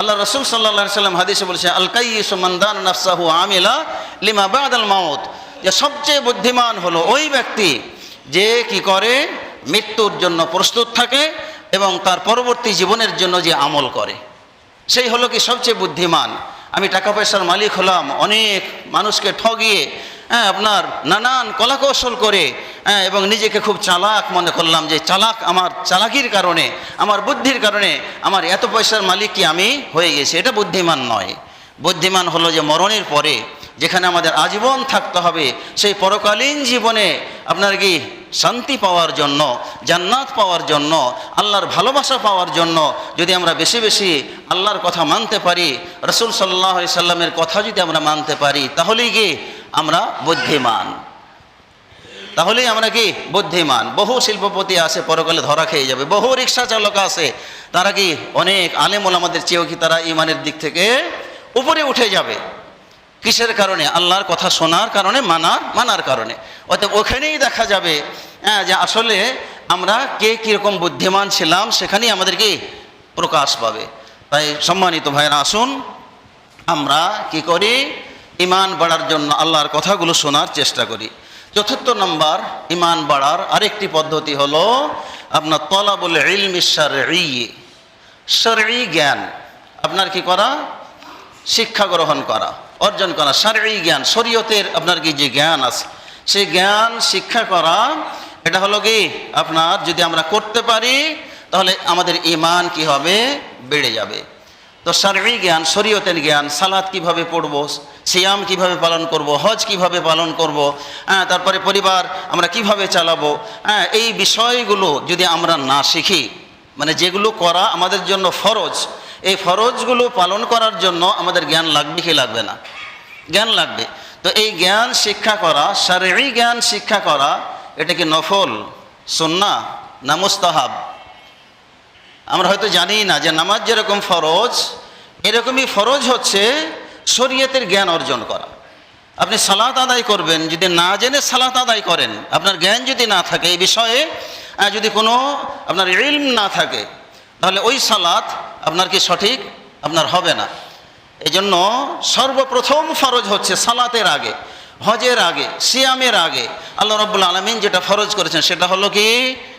আল্লাহ রসুল সাল্লা সাল্লাম হাদিসে বলেছে আল কাইয়িস নাফসাহু আমিলা লিমা বাদ আল মাউত। যে সবচেয়ে বুদ্ধিমান হলো ওই ব্যক্তি যে কি করে মৃত্যুর জন্য প্রস্তুত থাকে এবং তার পরবর্তী জীবনের জন্য যে আমল করে। সেই হলো কি সবচেয়ে বুদ্ধিমান। আমি টাকা পয়সার মালিক হলাম, অনেক মানুষকে ঠগিয়ে হ্যাঁ আপনার নানান কলাকৌশল করে হ্যাঁ এবং নিজেকে খুব চালাক মনে করলাম যে চালাক আমার চালাকির কারণে, আমার বুদ্ধির কারণে আমার এত পয়সার মালিক কি আমি হয়ে গেছি? এটা বুদ্ধিমান নয়। বুদ্ধিমান হলো যে মরণের পরে যেখানে আমাদের আজীবন থাকতে হবে, সেই পরকালীন জীবনে আপনার কি শান্তি পাওয়ার জন্য, জান্নাত পাওয়ার জন্য, আল্লাহর ভালোবাসা পাওয়ার জন্য যদি আমরা বেশি বেশি আল্লাহর কথা মানতে পারি, রসুল সাল্লাহ সাল্লামের কথা যদি আমরা মানতে পারি, তাহলেই কি আমরা বুদ্ধিমান। তাহলেই আমরা কি বুদ্ধিমান? বহু শিল্পপতি আছে পরকালে ধরা খেয়ে যাবে। বহু রিক্সা চালক আছে তারা কি অনেক আলেমুল আমাদের চেয়েও কি তারা ইমানের দিক থেকে উপরে উঠে যাবে? কিসের কারণে? আল্লাহর কথা শোনার কারণে, মানার মানার কারণে। অতএব ওখানেই দেখা যাবে হ্যাঁ যে আসলে আমরা কে কীরকম বুদ্ধিমান ছিলাম, সেখানেই আমাদের কি প্রকাশ পাবে। তাই সম্মানিত ভাইরা আসুন আমরা কি করি? ইমান বাড়ার জন্য আল্লাহর কথাগুলো শোনার চেষ্টা করি। চতুর্থ নম্বর ইমান বাড়ার আরেকটি পদ্ধতি হলো আপনার শারঈ। শারঈ জ্ঞান, আপনার কি করা? শিক্ষা গ্রহণ করা, অর্জন করা। শারীরিক জ্ঞান, শরীয়তের আপনার কি যে জ্ঞান আছে, সেই জ্ঞান শিক্ষা করা, এটা হলো কি? আপনার যদি আমরা করতে পারি, তাহলে আমাদের ইমান কি হবে? বেড়ে যাবে। তো শারীরিক জ্ঞান, শরীয়তের জ্ঞান, সালাদ কীভাবে পড়ব, সিয়াম কীভাবে পালন করব, হজ কীভাবে পালন করব হ্যাঁ তারপরে পরিবার আমরা কীভাবে চালাবো হ্যাঁ এই বিষয়গুলো যদি আমরা না শিখি মানে যেগুলো করা আমাদের জন্য ফরজ, এই ফরজগুলো পালন করার জন্য আমাদের জ্ঞান লাগবে কি লাগবে না? জ্ঞান লাগবে। তো এই জ্ঞান শিক্ষা করা শারীরিক জ্ঞান শিক্ষা করা, এটা কি নফল সন্না না মুস্তাহাব? আমরা হয়তো জানি না যে নামাজ যেরকম ফরজ, এরকমই ফরজ হচ্ছে শরীয়তের জ্ঞান অর্জন করা। আপনি সালাত আদায় করবেন, যদি না জেনে সালাত আদায় করেন, আপনার জ্ঞান যদি না থাকে এই বিষয়ে যদি কোনো আপনার ইলম না থাকে, তাহলে ওই সালাত আপনার কি সঠিক? আপনার হবে না। এই জন্য সর্বপ্রথম ফরজ হচ্ছে সালাতের আগে, হজের আগে, সিয়ামের আগে। আল্লাহ রব্বুল আলমিন যেটা ফরজ করেছেন, সেটা হলো কি?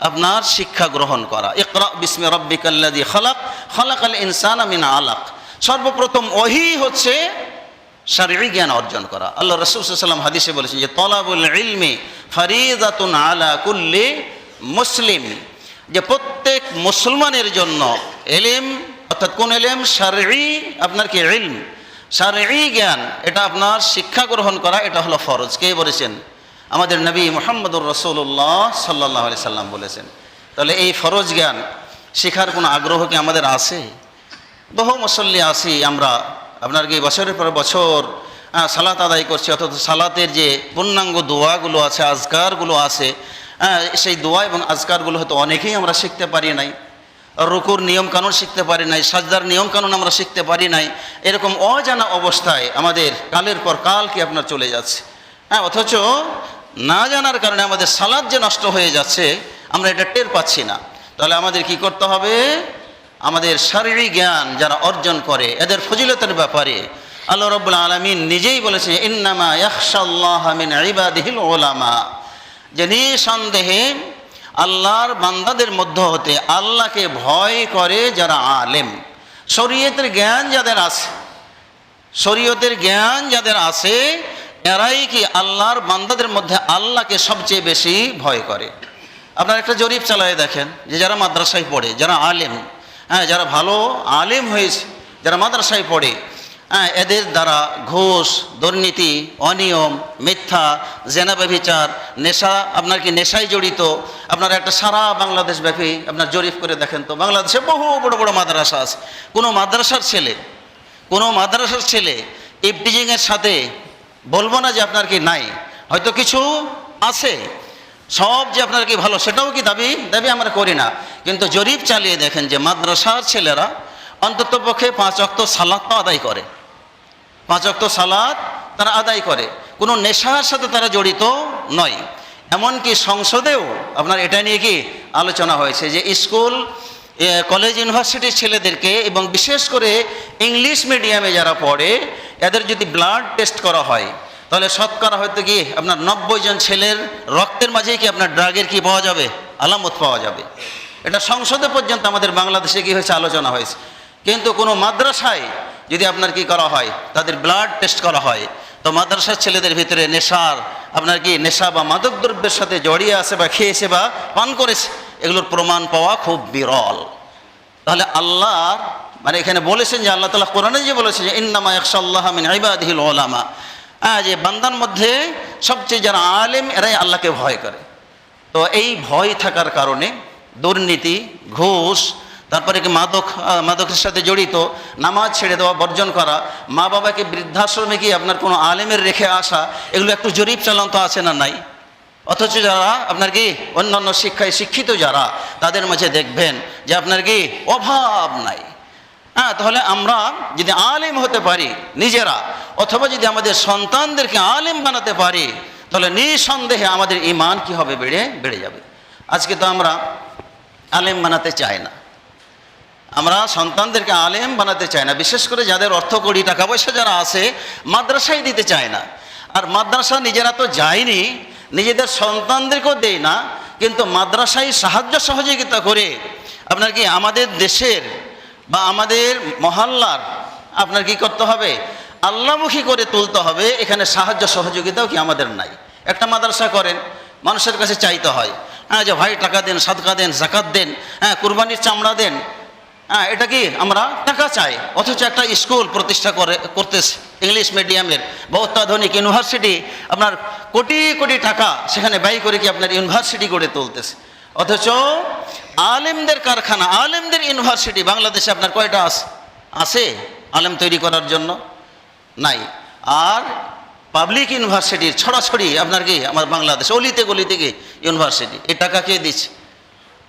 আপনার শিক্ষা গ্রহণ করা। ইকরা বিস্মে রব্বিকাল্লাদি খলাক খালাক আল ইনসান আমিন আলাক। সর্বপ্রথম ওহি হচ্ছে শারীরিক জ্ঞান অর্জন করা। আল্লাহ রসুল সাল্লাম হাদিসে বলেছেন যে, তলাবুল ইলমি ফরিদাতুন আলা কুল্লি মুসলিম। যে প্রত্যেক মুসলমানের জন্য এলিম, অর্থাৎ কোন এলেম শারী আপনার কি ইলম? শারী জ্ঞান, এটা আপনার শিক্ষা গ্রহণ করা, এটা হলো ফরজ। কে বলেছেন? আমাদের নবী মোহাম্মদুর রসুল্লাহ সাল্লাহ আলি সাল্লাম বলেছেন। তাহলে এই ফরজ জ্ঞান শেখার কোনো আগ্রহ কি আমাদের আছে? বহু মুসল্লি আসি আমরা। আপনার কি বছরের পর বছর সালাত আদায় করছি, অথচ সালাতের যে পূর্ণাঙ্গ দোয়াগুলো আছে, আজকারগুলো আছে সেই দোয়া এবং আজকারগুলো হয়তো অনেকেই আমরা শিখতে পারি নাই। রুকুর নিয়মকানুন শিখতে পারি নাই, সাজদার নিয়মকানুন আমরা শিখতে পারি নাই। এরকম অজানা অবস্থায় আমাদের কালের পর কাল কি আপনার চলে যাচ্ছে? হ্যাঁ অথচ না জানার কারণে আমাদের সালাদ যে নষ্ট হয়ে যাচ্ছে, আমরা এটা টের পাচ্ছি না। তাহলে আমাদের কি করতে হবে? আমাদের শারীরিক জ্ঞান যারা অর্জন করে, এদের ফজিলতের ব্যাপারে আল্লাহ রব্বুল আলমিন নিজেই বলেছে ইন্নামা ইয়াখশাল্লাহ মিন ইবাদিহিল ওলামা যে নিঃসন্দেহে আল্লাহর বান্দাদের মধ্য হতে আল্লাহকে ভয় করে যারা আলেম। শরীয়তের জ্ঞান যাদের আছে, শরীয়তের জ্ঞান যাদের আছে এরাই কি আল্লাহর বান্দাদের মধ্যে আল্লাহকে সবচেয়ে বেশি ভয় করে? আপনার একটা জরিপ চালায় দেখেন যে যারা মাদ্রাসায় পড়ে, যারা আলেম হ্যাঁ যারা ভালো আলেম হয়েছে, যারা মাদ্রাসায় পড়ে হ্যাঁ এদের দ্বারা ঘোষ, দুর্নীতি, অনিয়ম, মিথ্যা, জেনা ব্যভিচার, নেশা, আপনার কি নেশায় জড়িত? আপনার একটা সারা বাংলাদেশ ব্যাপী আপনার জরিপ করে দেখেন তো, বাংলাদেশে বহু বড় বড় মাদ্রাসা আছে। কোনো মাদ্রাসার ছেলে, কোনো মাদ্রাসার ছেলে ইফটিজিংয়ের সাথে বলব না যে আপনার কি নাই। হয়তো কিছু আছে, সব যে আপনার কি ভালো, সেটাও কি দাবি? দাবি আমরা করি না। কিন্তু জরিপ চালিয়ে দেখেন যে মাদ্রাসার ছেলেরা অন্তত পক্ষে পাঁচ অক্ত সালাদ তো আদায় করে। পাঁচ অক্ত সালাদ তারা আদায় করে। কোনো নেশার সাথে তারা জড়িত নয়। এমনকি সংসদেও আপনার এটা নিয়ে কি আলোচনা হয়েছে যে স্কুল কলেজ, ইউনিভার্সিটির ছেলেদেরকে এবং বিশেষ করে ইংলিশ মিডিয়ামে যারা পড়ে এদের যদি ব্লাড টেস্ট করা হয়, তাহলে শতকরা হয়তো কি আপনার নব্বই জন ছেলের রক্তের মাঝেই কি আপনার ড্রাগের কি পাওয়া যাবে? আলামত পাওয়া যাবে। এটা সংসদে পর্যন্ত আমাদের বাংলাদেশে কি হয়েছে আলোচনা হয়েছে। কিন্তু কোনো মাদ্রাসায় যদি আপনার কি করা হয়, তাদের ব্লাড টেস্ট করা হয়, তো মাদ্রাসার ছেলেদের ভিতরে নেশার, আপনার কি নেশা বা মাদক দ্রব্যের সাথে জড়িয়ে আছে বা খেয়েছে বা পান করেছে, এগুলোর প্রমাণ পাওয়া খুব বিরল। তাহলে আল্লাহ মানে এখানে বলেছেন যে আল্লাহ তালা কোরআনে যে বলেছেন যে ইন্নামা একশাল্লাহ মিন ইবাদিহিল ওলামা হ্যাঁ যে বান্দার মধ্যে সবচেয়ে যারা আলেম, এরাই আল্লাহকে ভয় করে। তো এই ভয় থাকার কারণে দুর্নীতি, ঘুষ, তারপরে কি মাদক মাদকের সাথে জড়িত, নামাজ ছেড়ে দেওয়া, বর্জন করা, মা বাবাকে বৃদ্ধাশ্রমে কি আপনার কোনো আলেমের রেখে আসা, এগুলো একটু জরিপ চালান তো আছে না নাই? অথচ যারা আপনার কি অন্যান্য শিক্ষায় শিক্ষিত যারা, তাদের মাঝে দেখবেন যে আপনার কি অভাব নাই। হ্যাঁ তাহলে আমরা যদি আলেম হতে পারি, নিজেরা, অথবা যদি আমাদের সন্তানদেরকে আলেম বানাতে পারি, তাহলে নিঃসন্দেহে আমাদের ইমান কি হবে বেড়ে বেড়ে যাবে। আজকে তো আমরা আলেম বানাতে চাই না। আমরা সন্তানদেরকে আলেম বানাতে চাই না। বিশেষ করে যাদের অর্থ করি টাকা পয়সা যারা আছে মাদ্রাসায় দিতে চায় না। আর মাদ্রাসা নিজেরা তো যায়নি, নিজেদের সন্তানদেরকেও দেয় না, কিন্তু মাদ্রাসায় সাহায্য সহযোগিতা করে আপনার কি আমাদের দেশের বা আমাদের মহল্লার আপনার কি করতে হবে? আল্লামুখী করে তুলতে হবে, এখানে সাহায্য সহযোগিতাও কি আমাদের নাই। একটা মাদ্রাসা করেন, মানুষের কাছে চাইতে হয় হ্যাঁ যে ভাই টাকা দেন, সাদকা দেন, জাকাত দেন হ্যাঁ কুরবানির চামড়া দেন হ্যাঁ এটা কি আমরা টাকা চাই? অথচ একটা স্কুল প্রতিষ্ঠা করে, করতেছে ইংলিশ মিডিয়ামের, বা অত্যাধুনিক ইউনিভার্সিটি, আপনার কোটি কোটি টাকা সেখানে ব্যয় করে কি আপনার ইউনিভার্সিটি গড়ে তুলতেছে। অথচ আলেমদের কারখানা, আলেমদের ইউনিভার্সিটি বাংলাদেশে আপনার কয়টা আছে আছে আলেম তৈরি করার জন্য? নাই। আর পাবলিক ইউনিভার্সিটির ছড়াছড়ি আপনার কি? আমার বাংলাদেশ, অলিতে গলিতে কি ইউনিভার্সিটি? এ টাকা কে দিচ্ছে?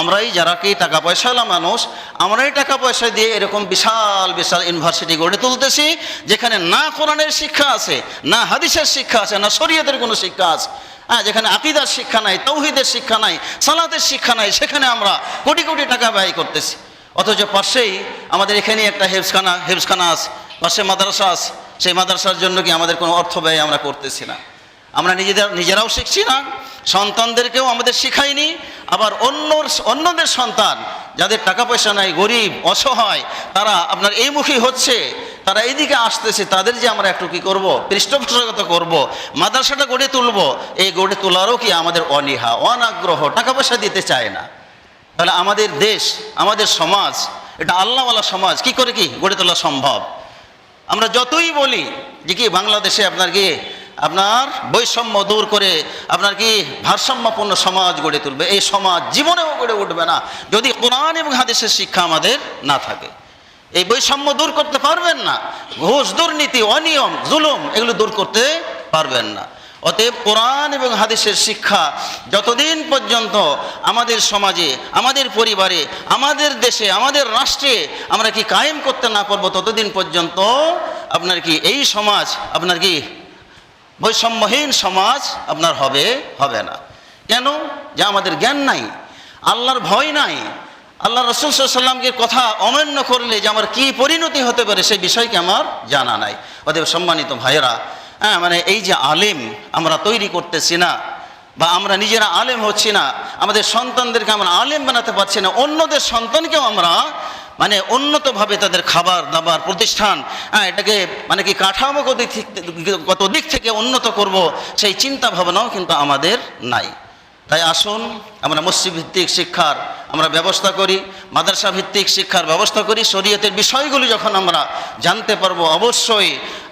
আমরাই যারা কি টাকা পয়সাওয়ালা মানুষ, আমরাই টাকা পয়সা দিয়ে এরকম বিশাল বিশাল ইউনিভার্সিটি গড়ে তুলতেছি, যেখানে না কোরআনের শিক্ষা আছে, না হাদিসের শিক্ষা আছে, না শরীয়তের কোনো শিক্ষা আছে। হ্যাঁ যেখানে আকিদার শিক্ষা নাই তৌহিদের শিক্ষা নাই, সালাতের শিক্ষা নাই, সেখানে আমরা কোটি কোটি টাকা ব্যয় করতেছি। অথচ পাশেই আমাদের এখানেই একটা হেফসখানা হেফসখানা আছে, পাশে মাদ্রাসা আছে, সেই মাদ্রাসার জন্য কি আমাদের কোনো অর্থ ব্যয় আমরা করতেছি না। আমরা নিজেদের, নিজেরাও শিখছি না, সন্তানদেরকেও আমাদের শিখাইনি, আবার অন্য অন্যদের সন্তান, যাদের টাকা পয়সা নাই, গরিব, অসহায়, তারা আপনার এই মুখী হচ্ছে তারা এইদিকে আসতেছে, তাদের যে আমরা একটু কি করব? পৃষ্ঠপোষকত করব, মাদ্রাসাটা গড়ে তুলব, এই গড়ে তোলারও কি আমাদের অনীহা, অনাগ্রহ টাকা পয়সা দিতে চায় না। তাহলে আমাদের দেশ, আমাদের সমাজ, এটা আল্লাহওয়ালা সমাজ, কি করে কি গড়ে তোলা সম্ভব? আমরা যতই বলি যে কি বাংলাদেশে আপনার কি, আপনার বৈষম্য দূর করে আপনার কি ভারসাম্যপূর্ণ সমাজ গড়ে তুলবে, এই সমাজ জীবনেও গড়ে উঠবে না, যদি কোরআন এবং হাদিসের শিক্ষা আমাদের না থাকে। এই বৈষম্য দূর করতে পারবেন না। ঘুষ, দুর্নীতি, অনিয়ম, জুলুম এগুলো দূর করতে পারবেন না। অতএব কোরআন এবং হাদিসের শিক্ষা যতদিন পর্যন্ত আমাদের সমাজে, আমাদের পরিবারে, আমাদের দেশে, আমাদের রাষ্ট্রে আমরা কি কায়েম করতে না পারব, ততদিন পর্যন্ত আপনার কি এই সমাজ, আপনার কি বৈষম্যহীন সমাজ আপনার হবে হবে না। কেন? যে আমাদের জ্ঞান নাই, আল্লাহর ভয় নাই আল্লাহ রসুল সাল্লামকে কথা অমান্য করলে যে আমার কি পরিণতি হতে পারে সেই বিষয়কে আমার জানা নাই। অতএব সম্মানিত ভাইয়েরা হ্যাঁ মানে এই যে আলেম আমরা তৈরি করতেছি না বা আমরা নিজেরা আলেম হচ্ছি না, আমাদের সন্তানদেরকে আমরা আলেম বানাতে পারছি না, অন্যদের সন্তানকেও আমরা মানে উন্নতভাবে তাদের খাবার দাবার প্রতিষ্ঠান হ্যাঁ এটাকে মানে কি কাঠামোগত দিক গত দিক থেকে উন্নত করব সেই চিন্তা ভাবনাও কিন্তু আমাদের নাই। তাই আসুন, আমরা মসজিদ ভিত্তিক শিক্ষার আমরা ব্যবস্থা করি মাদ্রাসা ভিত্তিক শিক্ষার ব্যবস্থা করি, শরীয়তের বিষয়গুলি যখন আমরা জানতে পারব, অবশ্যই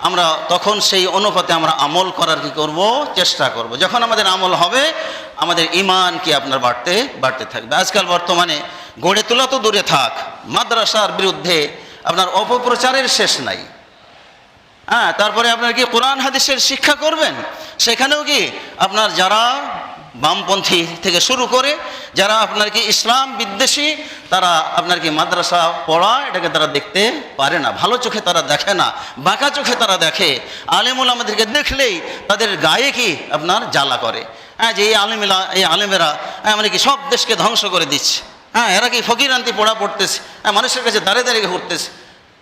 আমরা তখন সেই অনুপাতে আমরা আমল করার কি করব? চেষ্টা করব। যখন আমাদের আমল হবে, আমাদের ইমান কি আপনার বাড়তে বাড়তে থাকবে। আজকাল বর্তমানে গড়ে তোলা তো দূরে থাক, মাদ্রাসার বিরুদ্ধে আপনার অপপ্রচারের শেষ নাই। হ্যাঁ তারপরে আপনার কি কোরআন হাদিসের শিক্ষা করবেন? সেখানেও কি আপনার যারা বামপন্থী থেকে শুরু করে যারা আপনার কি ইসলাম বিদ্বেষী, তারা আপনার কি মাদ্রাসা পড়া, এটাকে তারা দেখতে পারে না। ভালো চোখে তারা দেখে না, বাঁকা চোখে তারা দেখে। আলেমুল আমাদেরকে দেখলেই তাদের গায়ে কি আপনার জ্বালা করে? হ্যাঁ যে এই আলেমেলা, এই আলেমেরা হ্যাঁ মানে কি সব দেশকে ধ্বংস করে দিচ্ছে। হ্যাঁ এরা কি ফকির ফকিরান্তি পড়া পড়তেছে? হ্যাঁ মানুষের কাছে দাঁড়িয়ে দাঁড়িয়ে ঘুরতেছে।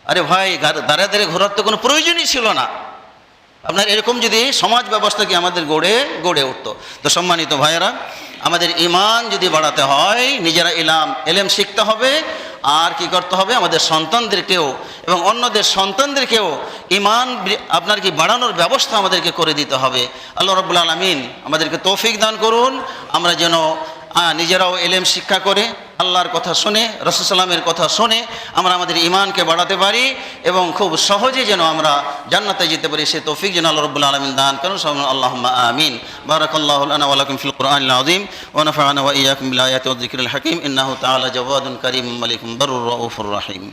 আরে ভাই দাঁড়িয়ে দাঁড়িয়ে ঘোরার তো কোনো প্রয়োজনই ছিল না। আপনার এরকম যদি সমাজ ব্যবস্থা কি আমাদের গড়ে গড়ে উঠতো? তো সম্মানিত ভাইয়েরা, আমাদের ইমান যদি বাড়াতে হয়, নিজেরা ইলাম, এলেম শিখতে হবে, আর কি করতে হবে? আমাদের সন্তানদেরকেও এবং অন্যদের সন্তানদেরকেও ইমান আপনার কি বাড়ানোর ব্যবস্থা আমাদেরকে করে দিতে হবে। আল্লাহ রব্বুল আলমিন আমাদেরকে তৌফিক দান করুন। আমরা যেন নিজেরাও এলেম শিক্ষা করে আল্লাহর কথা শুনে রসুসাল্লামের কথা শুনে আমরা আমাদের ইমানকে বাড়াতে পারি এবং খুব সহজে যেন আমরা জান্নাতে যেতে পারি। সে তৌফিক যেন আল্লাহ রব্বুল আলমিন দান করুন। আল্লাহ আমিন। বারাকাল্লাহ আলাইকুম ফিল কুরআন আজিম ওয়া নাফা'না ওয়া ইয়্যাকুম বিল আয়াতি ওয়া যিকরিল হাকীম। ইন্নাহু তাআলা জাওয়াদুন কারীম মালিকুম বারুর রাউফুর রাহিম।